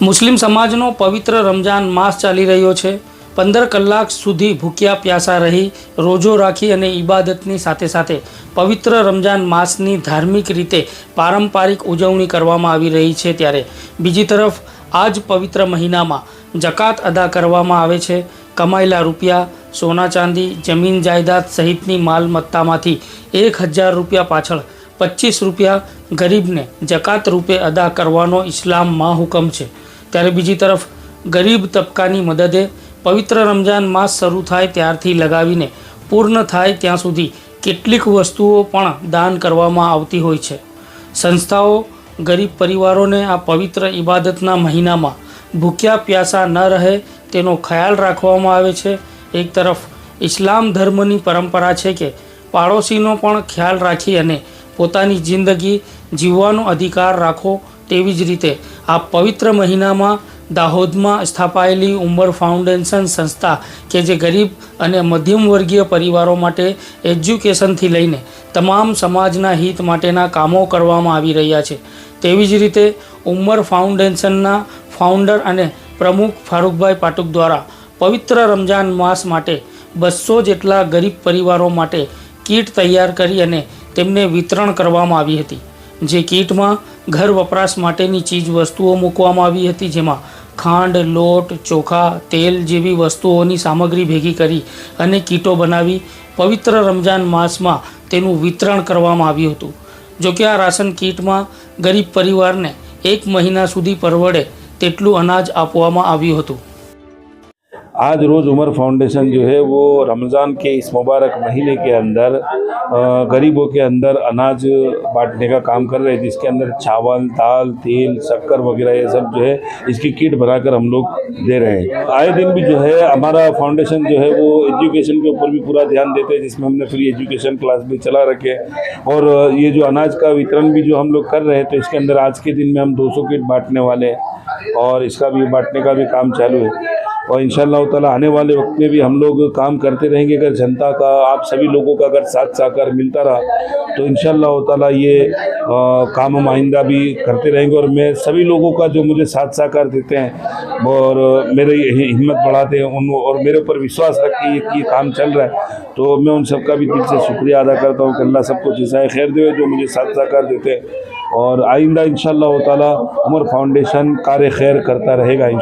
મુસ્લિમ સમાજનો પવિત્ર રમજાન માસ ચાલી રહ્યો છે. પંદર કલાક સુધી ભૂખ્યા પ્યાસા રહી, રોજો રાખી અને ઇબાદતની સાથે સાથે પવિત્ર રમજાન માસની ધાર્મિક રીતે પારંપરિક ઉજવણી કરવામાં આવી રહી છે ત્યારે. બીજી તરફ આ જ પવિત્ર મહિનામાં જકાત અદા કરવામાં આવે છે. કમાયેલા રૂપિયા, સોના ચાંદી, જમીન જાયદાદ સહિતની માલમત્તામાંથી એક હજાર રૂપિયા પાછળ પચીસ રૂપિયા ગરીબને જકાત રૂપે અદા કરવાનો ઇસ્લામમાં હુકમ છે. ત્યારે બીજી તરફ ગરીબ તબકાની મદદે પવિત્ર રમજાન માસ શરૂ થાય ત્યારથી લગાવીને પૂર્ણ થાય ત્યાં સુધી કેટલીક વસ્તુઓ પણ દાન કરવામાં આવતી હોય છે. સંસ્થાઓ, ગરીબ પરિવારોને આ પવિત્ર ઇબાદતના મહિનામાં ભૂખ્યા પ્યાસા ન રહે તેનો ખ્યાલ રાખવામાં આવે છે. એક તરફ ઇસ્લામ ધર્મની પરંપરા છે કે પાડોશીનો પણ ખ્યાલ રાખી અને પોતાની જિંદગી જીવવાનો અધિકાર રાખો તેવી જ રીતે આ પવિત્ર મહિનામાં દાહોદમાં સ્થાપાયેલી ઉંમર ફાઉન્ડેશન સંસ્થા કે જે ગરીબ અને મધ્યમ વર્ગીય પરિવારો માટે એજ્યુકેશનથી લઈને તમામ સમાજના હિત માટેના કામો કરવામાં આવી રહ્યા છે. તેવી જ રીતે ઉંમર ફાઉન્ડેશનના ફાઉન્ડર અને પ્રમુખ ફારૂકભાઈ પાટુક દ્વારા પવિત્ર રમજાન માસ માટે બસો જેટલા ગરીબ પરિવારો માટે કીટ તૈયાર કરી અને તેમને વિતરણ કરવામાં આવી હતી. જે કીટમાં ઘર વપરાશ માટેની ચીજ વસ્તુઓ મૂકવામાં આવી હતી, જેમાં ખાંડ, લોટ, ચોખા, તેલ જેવી વસ્તુઓની સામગ્રી ભેગી કરી અને કીટો બનાવી પવિત્ર રમજાન માસમાં તેનું વિતરણ કરવામાં આવ્યું હતું. જોકે આ રાશન કીટમાં ગરીબ પરિવારને એક મહિના સુધી પરવડે તેટલું અનાજ આપવામાં આવ્યું હતું. आज रोज़ उमर फाउंडेशन जो है वो रमज़ान के इस मुबारक महीने के अंदर गरीबों के अंदर अनाज बांटने का काम कर रहे हैं, जिसके अंदर चावल, दाल, तेल, शक्कर वगैरह ये सब जो है इसकी किट बनाकर हम लोग दे रहे हैं। आए दिन भी जो है हमारा फाउंडेशन जो है वो एजुकेशन के ऊपर भी पूरा ध्यान देते हैं, जिसमें हमने फ्री एजुकेशन क्लास भी चला रखे और ये जो अनाज का वितरण भी जो हम लोग कर रहे हैं तो इसके अंदर आज के दिन में हम 200 किट बांटने वाले हैं और इसका भी बांटने का भी काम चालू है। और इन ताला आने वाले वक्त में भी हम लोग काम करते रहेंगे। अगर जनता का आप सभी लोगों का अगर साथ साकार मिलता रहा तो इन ताला ये अ, काम हम आइंदा भी करते रहेंगे। और मैं सभी लोगों का जो मुझे साथ साकार देते हैं और मेरे हिम्मत बढ़ाते हैं उन और मेरे ऊपर विश्वास रख के ये, काम चल रहा है। तो मैं उन सबका भी दिल से शुक्रिया अदा करता हूँ कि अल्लाह सबको जैसा खैर दे जो मुझे साथ साकार देते हैं। और आइंदा इन ताला उमर फाउंडेशन कार्य खैर करता रहेगा इन